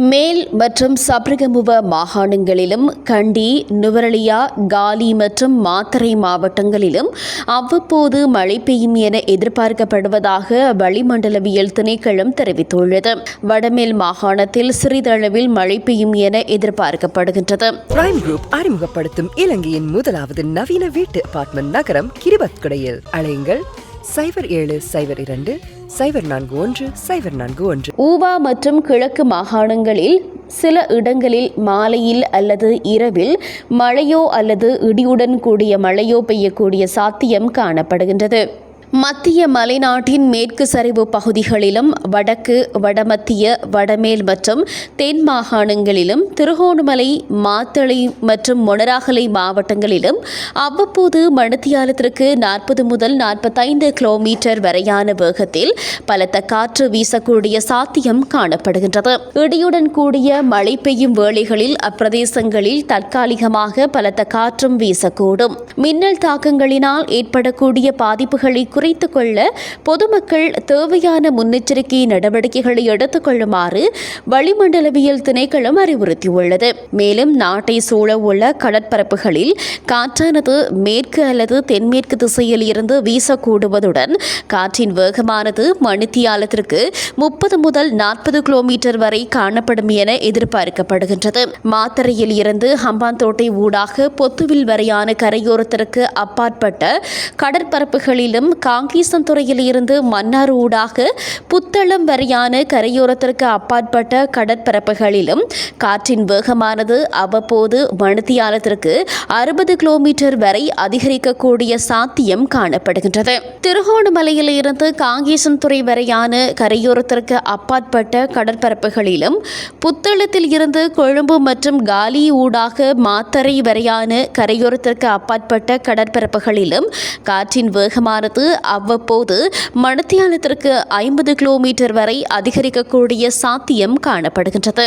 மேல் மற்றும் சப்ரகமுவ மாகாணங்களிலும் கண்டி நுவரலியா காலி மற்றும் மாத்தரை மாவட்டங்களிலும் அவ்வப்போது மழை பெய்யும் என எதிர்பார்க்கப்படுவதாக வளிமண்டலவியல் திணைக்களம் தெரிவித்துள்ளது. வடமேல் மாகாணத்தில் சிறிதளவில் மழை பெய்யும் என எதிர்பார்க்கப்படுகின்றது. பிரைம் குரூப் அறிமுகப்படுத்தும் இலங்கையின் முதலாவது நவீன வீட்டு அபார்ட்மெண்ட் நகரம் கிரிபத்குடையில். அலையுங்கள். சைபர் ஏழு சைபர் இரண்டு சைபர் நான்கு ஒன்று சைபர் நான்கு ஒன்று. ஊவா மற்றும் கிழக்கு மாகாணங்களில் சில இடங்களில் மாலையில் அல்லது இரவில் மழையோ அல்லது இடியுடன் கூடிய மழையோ பெய்யக்கூடிய சாத்தியம் காணப்படுகின்றது. மத்திய மலைநாட்டின் மேற்கு சரிவு பகுதிகளிலும் வடக்கு வடமத்திய வடமேல் மற்றும் தென் மாகாணங்களிலும் திருகோணமலை மாத்தளை மற்றும் மொனராகலை மாவட்டங்களிலும் அவ்வப்போது மணித்தியாலத்திற்கு நாற்பது முதல் நாற்பத்தைந்து கிலோமீட்டர் வரையான வேகத்தில் பலத்த காற்று வீசக்கூடிய சாத்தியம் காணப்படுகின்றது. இடியுடன் கூடிய மழை பெய்யும் வேளைகளில் அப்பிரதேசங்களில் தற்காலிகமாக பலத்த காற்றும் வீசக்கூடும். மின்னல் தாக்கங்களினால் ஏற்படக்கூடிய பாதிப்புகளை குறைத்து கொள்ள பொதுமக்கள் தேவையான முன்னெச்சரிக்கை நடவடிக்கைகளை எடுத்துக் கொள்ளுமாறு வளிமண்டலவியல் திணைக்களம் அறிவுறுத்தியுள்ளது. மேலும் நாட்டை சூழ உள்ள கடற்பரப்புகளில் காற்றானது மேற்கு அல்லது தென்மேற்கு திசையில் இருந்து வீசக்கூடுவதுடன் காற்றின் வேகமானது மணித்தியாலத்திற்கு முப்பது முதல் நாற்பது கிலோமீட்டர் வரை காணப்படும் என எதிர்பார்க்கப்படுகின்றது. மாத்தறையில் இருந்து ஹம்பாந்தோட்டை ஊடாக பொத்துவில் வரையான கரையோரத்திற்கு அப்பாற்பட்ட கடற்பரப்புகளிலும் காங்கேசன்துறையில் இருந்து மன்னார் ஊடாக புத்தளம் வரையான கரையோரத்திற்கு அப்பாற்பட்ட கடற்பரப்புகளிலும் காற்றின் வேகமானது அவ்வப்போது மணித்தியாலத்திற்கு அறுபது கிலோமீட்டர் வரை அதிகரிக்கக்கூடிய சாத்தியம் காணப்படுகின்றது. திருகோணமலையில் இருந்து காங்கேசன்துறை வரையான கரையோரத்திற்கு அப்பாற்பட்ட கடற்பரப்புகளிலும் புத்தளத்தில் இருந்து கொழும்பு மற்றும் காலி ஊடாக மாத்தறை வரையான கரையோரத்திற்கு அப்பாற்பட்ட கடற்பரப்புகளிலும் காற்றின் வேகமானது அவ்வப்போது மணத்தியாலத்திற்கு ஐம்பது கிலோமீட்டர் வரை அதிகரிக்கக்கூடிய சாத்தியம் காணப்படுகின்றது.